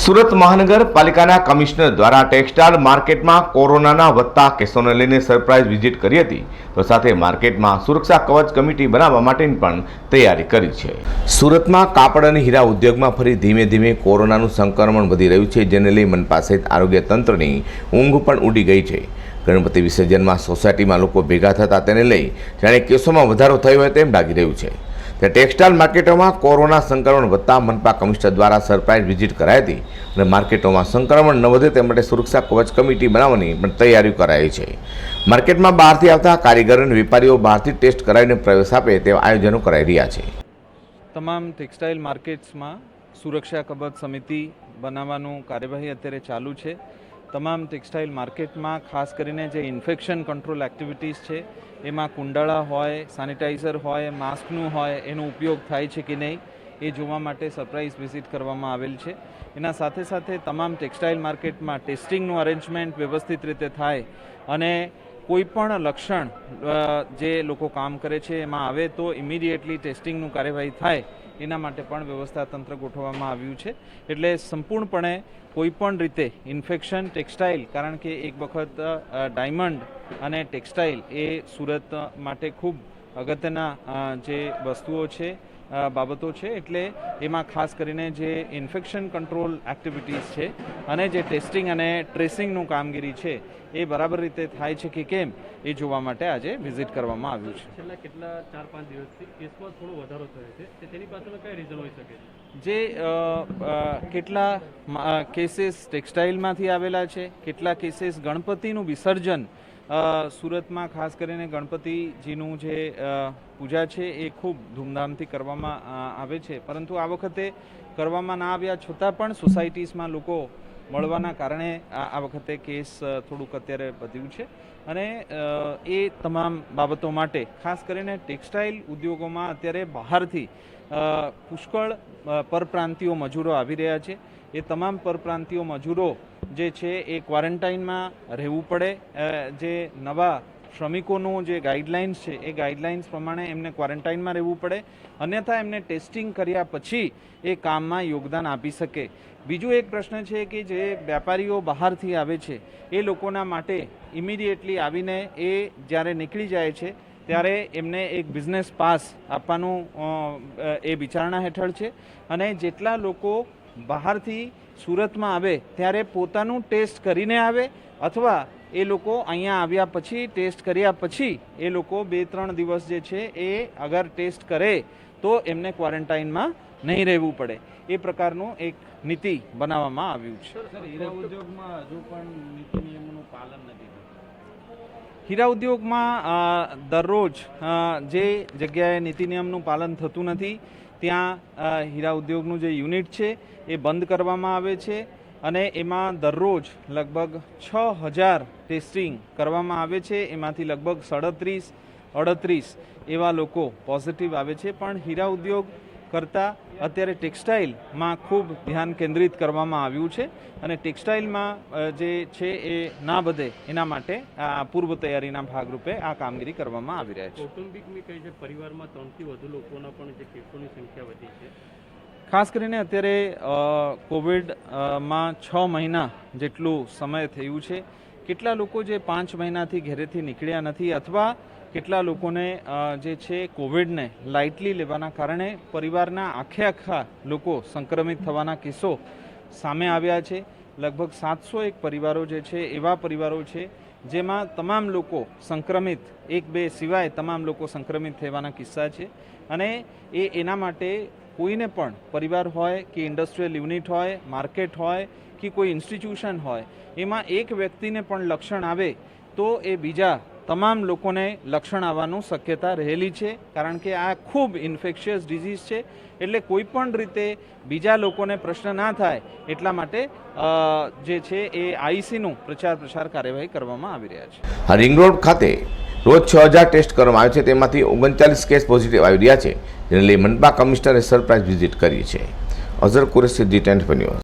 સુરત મહાનગરપાલિકાના કમિશનર દ્વારા ટેક્સટાઇલ માર્કેટમાં કોરોનાના વધતા કેસોને લઈને સરપ્રાઇઝ વિઝિટ કરી હતી. તો સાથે માર્કેટમાં સુરક્ષા કવચ કમિટી બનાવવા માટેની પણ તૈયારી કરી છે. સુરતમાં કાપડ અને હીરા ઉદ્યોગમાં ફરી ધીમે ધીમે કોરોનાનું સંક્રમણ વધી રહ્યું છે, જેને લઈ મનપા સહિત આરોગ્ય તંત્રની ઊંઘ પણ ઉડી ગઈ છે. ગણપતિ વિસર્જનમાં સોસાયટીમાં લોકો ભેગા થતા તેને લઈ જાણે કેસોમાં વધારો થયો હોય તેમ લાગી રહ્યું છે. તે ટેક્સટાઇલ માર્કેટોમાં કોરોના સંક્રમણ વધતા મનપા કમિશનર દ્વારા સરપ્રાઇઝ વિઝિટ કરાઈ હતી અને માર્કેટોમાં સંક્રમણ ન વધે તે માટે સુરક્ષા કવચ કમિટી બનાવવાની પણ તૈયારીઓ કરાઈ છે. માર્કેટમાં બહારથી આવતા કારીગરો અને વેપારીઓ બહારથી ટેસ્ટ કરાવીને પ્રવેશ આપે તેવા આયોજનો કરાઈ રહ્યા છે. તમામ ટેક્સટાઇલ માર્કેટ્સમાં સુરક્ષા કબત સમિતિ બનાવવાનું કાર્યવાહી અત્યારે ચાલુ છે. તમામ ટેક્સટાઇલ માર્કેટમાં ખાસ કરીને જે ઇન્ફેક્શન કંટ્રોલ એક્ટિવિટીઝ છે, એમાં કુંડાળા હોય સેનિટાઈઝર હોય માસ્કનું હોય, એનો ઉપયોગ થાય છે કે નહીં, એ જોવા માટે સરપ્રાઇઝ વિઝિટ કરવામાં આવેલ છે. એના સાથે સાથે તમામ ટેક્સટાઇલ માર્કેટમાં ટેસ્ટિંગનું અરેન્જમેન્ટ વ્યવસ્થિત રીતે થાય અને કોઈ પણ લક્ષણ જે લોકો કામ કરે છે, એમાં આવે તો ઇમિડિયેટલી ટેસ્ટિંગનું કાર્યવાહી થાય, એના માટે પણ વ્યવસ્થા તંત્ર ગોઠવવામાં આવ્યું છે. એટલે સંપૂર્ણપણે કોઈ પણ રીતે ઇન્ફેક્શન ટેક્સટાઇલ કારણ કે એક વખત ડાયમંડ અને ટેક્સટાઇલ એ સુરત માટે ખૂબ અગત્યના જે વસ્તુઓ છે બાબતો છે એટલે એમાં ખાસ કરીને જે ઇન્ફેક્શન કંટ્રોલ એક્ટિવિટીઝ છે અને જે ટેસ્ટિંગ અને ટ્રેસિંગનું કામગીરી છે એ બરાબર રીતે થાય છે કે કેમ એ જોવા માટે આજે વિઝિટ કરવામાં આવ્યું છે. છેલ્લા કેટલા ચાર પાંચ દિવસથી કેસમાં થોડો વધારો થયો છે તેની પાછળ કઈ રીઝન હોઈ શકે જે કેટલા કેસીસ ટેક્સટાઇલમાંથી આવેલા છે કેટલા કેસીસ ગણપતિનું વિસર્જન સુરતમાં ખાસ કરીને ગણપતિજીનું જે પૂજા છે એ ખૂબ ધૂમધામથી કરવામાં આવે છે. પરંતુ આ વખતે કરવામાં ના આવ્યા છતાં પણ સોસાયટીઝમાં લોકો મળવાના કારણે આ વખતે કેસ થોડુંક અત્યારે વધ્યું છે. અને એ તમામ બાબતો માટે ખાસ કરીને ટેક્સટાઇલ ઉદ્યોગોમાં અત્યારે બહારથી પુષ્કળ પરપ્રાંતિયો મજૂરો આવી રહ્યા છે. એ તમામ પરપ્રાંતિયો મજૂરો જે છે એ ક્વોરન્ટાઇનમાં રહેવું પડે. જે નવા શ્રમિકોનું જે ગાઈડલાઇન્સ છે, એ ગાઈડલાઇન્સ પ્રમાણે એમને ક્વોરન્ટાઇનમાં રહેવું પડે. અન્યથા એમને ટેસ્ટિંગ કર્યા પછી એ કામમાં યોગદાન આપી શકે. બીજું એક પ્રશ્ન છે કે જે વેપારીઓ બહારથી આવે છે, એ લોકોના માટે ઇમિડિયેટલી આવીને એ જ્યારે નીકળી જાય છે, ત્યારે એમને એક બિઝનેસ પાસ આપવાનું એ વિચારણા હેઠળ છે. અને જેટલા લોકો બહારથી સુરતમાં આવે ત્યારે પોતાનું ટેસ્ટ કરીને આવે અથવા એ લોકો અહીંયા આવ્યા પછી ટેસ્ટ કર્યા પછી એ લોકો બે ત્રણ દિવસ જે છે એ અગર ટેસ્ટ કરે તો એમને ક્વોરન્ટાઇનમાં નહીં રહેવું પડે. એ પ્રકારનું એક નીતિ બનાવવામાં આવ્યું છે. હીરા ઉદ્યોગમાં દરરોજ જે જગ્યાએ નીતિ નિયમનું પાલન થતું નથી ત્યાં હીરા ઉદ્યોગનું જે યુનિટ છે, એ બંધ કરવામાં આવે છે અને એમાં દરરોજ લગભગ છ હજાર ટેસ્ટિંગ કરવામાં આવે છે. એમાંથી લગભગ સાડત્રીસ, અડત્રીસ એવા લોકો પોઝિટિવ આવે છે. પણ હીરા ઉદ્યોગ કરતાં અત્યારે ટેક્સટાઇલમાં ખૂબ ધ્યાન કેન્દ્રિત કરવામાં આવ્યું છે અને ટેક્સટાઇલમાં જે છે એ ના બધે એના માટે આ પૂર્વ તૈયારીના ભાગરૂપે આ કામગીરી કરવામાં આવી રહ્યા છે. કૌટુંબિકની કઈ છે પરિવારમાં ત્રણથી વધુ લોકોના પણ જે કેસોની સંખ્યા વધી છે. ખાસ કરીને અત્યારે કોવિડમાં કોવિડમાં છ મહિના જેટલું સમય થયું છે. કેટલા લોકો જે પાંચ મહિનાથી ઘરેથી નીકળ્યા નથી અથવા કેટલા લોકોને જે છે કોવિડને લાઇટલી લેવાના કારણે પરિવારના આખે આખા લોકો સંક્રમિત થવાના કિસ્સો સામે આવ્યા છે. લગભગ સાતસો એક પરિવારો જે છે એવા પરિવારો છે જેમાં તમામ લોકો સંક્રમિત, એક બે સિવાય તમામ લોકો સંક્રમિત થવાના કિસ્સા છે. અને એ એના માટે કોઈને પણ પરિવાર હોય કે ઇન્ડસ્ટ્રીયલ યુનિટ હોય માર્કેટ હોય કે કોઈ ઇન્સ્ટિટ્યુશન હોય, એમાં એક વ્યક્તિને પણ લક્ષણ આવે, તો એ બીજા તમામ લોકોને લક્ષણ આવવાનું શક્યતા રહેલી છે. કારણ કે આ ખૂબ ઇન્ફેક્શિયસ ડિઝીઝ છે. એટલે કોઈ પણ રીતે બીજા લોકોને પ્રશ્ન ના થાય, એટલા માટે જે છે એ આઈસીનું પ્રચાર પ્રસાર કાર્યવાહી કરવામાં આવી રહ્યા છે. આ રિંગ રોડ ખાતે રોજ છ હજાર ટેસ્ટ કરવામાં આવે છે. તેમાંથી ઓગણચાલીસ કેસ પોઝિટિવ આવી રહ્યા છે. જેને લઈ મનપા કમિશનરે સરપ્રાઇઝ વિઝિટ કરી છે. Azhar Qureshi tent news